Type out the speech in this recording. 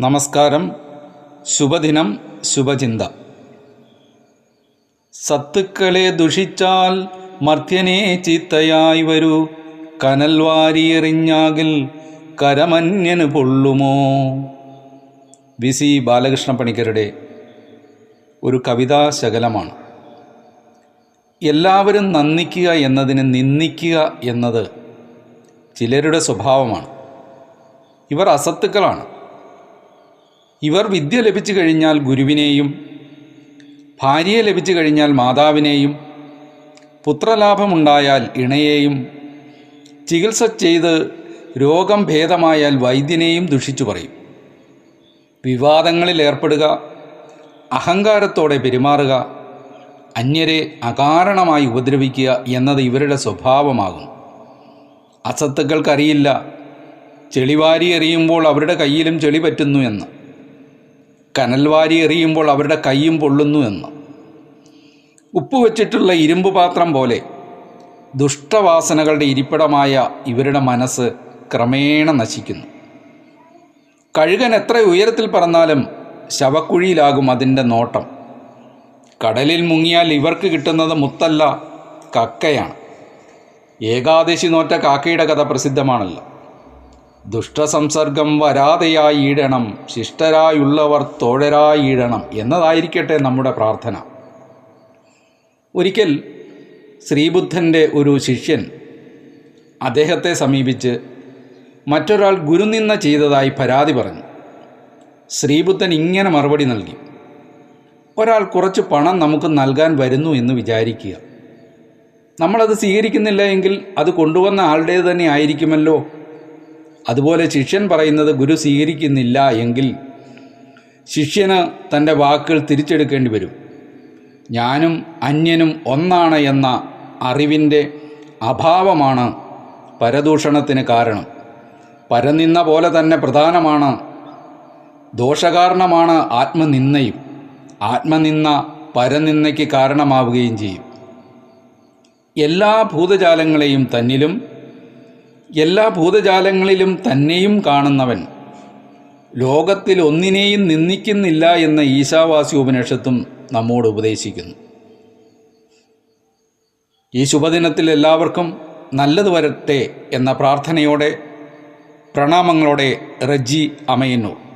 നമസ്കാരം. ശുഭദിനം ശുഭചിന്ത. സത്തുക്കളെ ദുഷിച്ചാൽ മർത്യനെ ചീത്തയായി വരൂ. കനൽ വാരിയെറിഞ്ഞാകിൽ കരമന്യന് പൊള്ളുമോ? വി. സി. ബാലകൃഷ്ണ പണിക്കരുടെ ഒരു കവിതാ ശകലമാണ്. എല്ലാവരും നന്ദിക്കുക എന്നതിന് നിന്ദിക്കുക എന്നത് ചിലരുടെ സ്വഭാവമാണ്. ഇവർ അസത്തുക്കളാണ്. ഇവർ വിദ്യ ലഭിച്ചു കഴിഞ്ഞാൽ ഗുരുവിനെയും ഭാര്യയെ ലഭിച്ചു കഴിഞ്ഞാൽ മാതാവിനെയും പുത്രലാഭമുണ്ടായാൽ ഇണയെയും ചികിത്സ ചെയ്ത് രോഗം ഭേദമായാൽ വൈദ്യനെയും ദുഷിച്ചു പറയും. വിവാദങ്ങളിൽ ഏർപ്പെടുക അഹങ്കാരത്തോടെ പെരുമാറുക അന്യരെ അകാരണമായി ഉപദ്രവിക്കുക എന്നത് ഇവരുടെ സ്വഭാവമാകും. അസത്തുക്കൾക്കറിയില്ല ചെളിവാരി എറിയുമ്പോൾ അവരുടെ കയ്യിലും ചെളി പറ്റുന്നു എന്ന്. കനൽ വാരി എറിയുമ്പോൾ അവരുടെ കൈയും പൊള്ളുന്നു എന്ന്. ഉപ്പ് വെച്ചിട്ടുള്ള ഇരുമ്പ് പാത്രം പോലെ ദുഷ്ടവാസനകളുടെ ഇരിപ്പിടമായ ഇവരുടെ മനസ്സ് ക്രമേണ നശിക്കുന്നു. കഴുകൻ എത്ര ഉയരത്തിൽ പറന്നാലും ശവക്കുഴിയിലാകും അതിന്റെ നോട്ടം. കടലിൽ മുങ്ങിയാൽ ഇവർക്ക് കിട്ടുന്നത് മുത്തല്ല കക്കയാണ്. ഏകാദശി നോറ്റ കാക്കയുടെ കഥ പ്രസിദ്ധമാണല്ലോ. ദുഷ്ടസംസർഗം വരാതെയായിടണം ശിഷ്ടരായുള്ളവർ തോഴരായിടണം എന്നതായിരിക്കട്ടെ നമ്മുടെ പ്രാർത്ഥന. ഒരിക്കൽ ശ്രീബുദ്ധന്റെ ഒരു ശിഷ്യൻ അദ്ദേഹത്തെ സമീപിച്ച് മറ്റൊരാൾ ഗുരുനിന്ന ചെയ്തതായി പരാതി പറഞ്ഞു. ശ്രീബുദ്ധൻ ഇങ്ങനെ മറുപടി നൽകി. ഒരാൾ കുറച്ച് പണം നമുക്ക് നൽകാൻ വരുന്നു എന്ന് വിചാരിക്കുക. നമ്മളത് സ്വീകരിക്കുന്നില്ല എങ്കിൽ അത് കൊണ്ടുവന്ന ആളുടേത് തന്നെ ആയിരിക്കുമല്ലോ അതുപോലെ ശിഷ്യൻ പറയുന്നത് ഗുരു സ്വീകരിക്കുന്നില്ല എങ്കിൽ ശിഷ്യന് തന്റെ വാക്കുകൾ തിരിച്ചെടുക്കേണ്ടി വരും. ഞാനും അന്യനും ഒന്നാണ് എന്ന അറിവിന്റെ അഭാവമാണ് പരദൂഷണത്തിന് കാരണം. പരനിന്ന പോലെ തന്നെ പ്രധാനമാണ് ദോഷകാരണമാണ് ആത്മനിന്ദയും. ആത്മനിന്ന പരനിന്ദയ്ക്ക് കാരണമാവുകയും ചെയ്യും. എല്ലാ ഭൂതജാലങ്ങളെയും തന്നിലും എല്ലാ ഭൂതജാലങ്ങളിലും തന്നെയും കാണുന്നവൻ. ലോകത്തിൽ ഒന്നിനെയും നിന്ദിക്കുന്നില്ല എന്ന ഈശാവാസി ഉപനിഷത്തും നമ്മോട് ഉപദേശിക്കുന്നു. ഈ ശുഭദിനത്തിൽ എല്ലാവർക്കും നല്ലത് വരട്ടെ എന്ന പ്രാർത്ഥനയോടെ പ്രണാമങ്ങളോടെ റജ്ജി അമയന്നൂർ.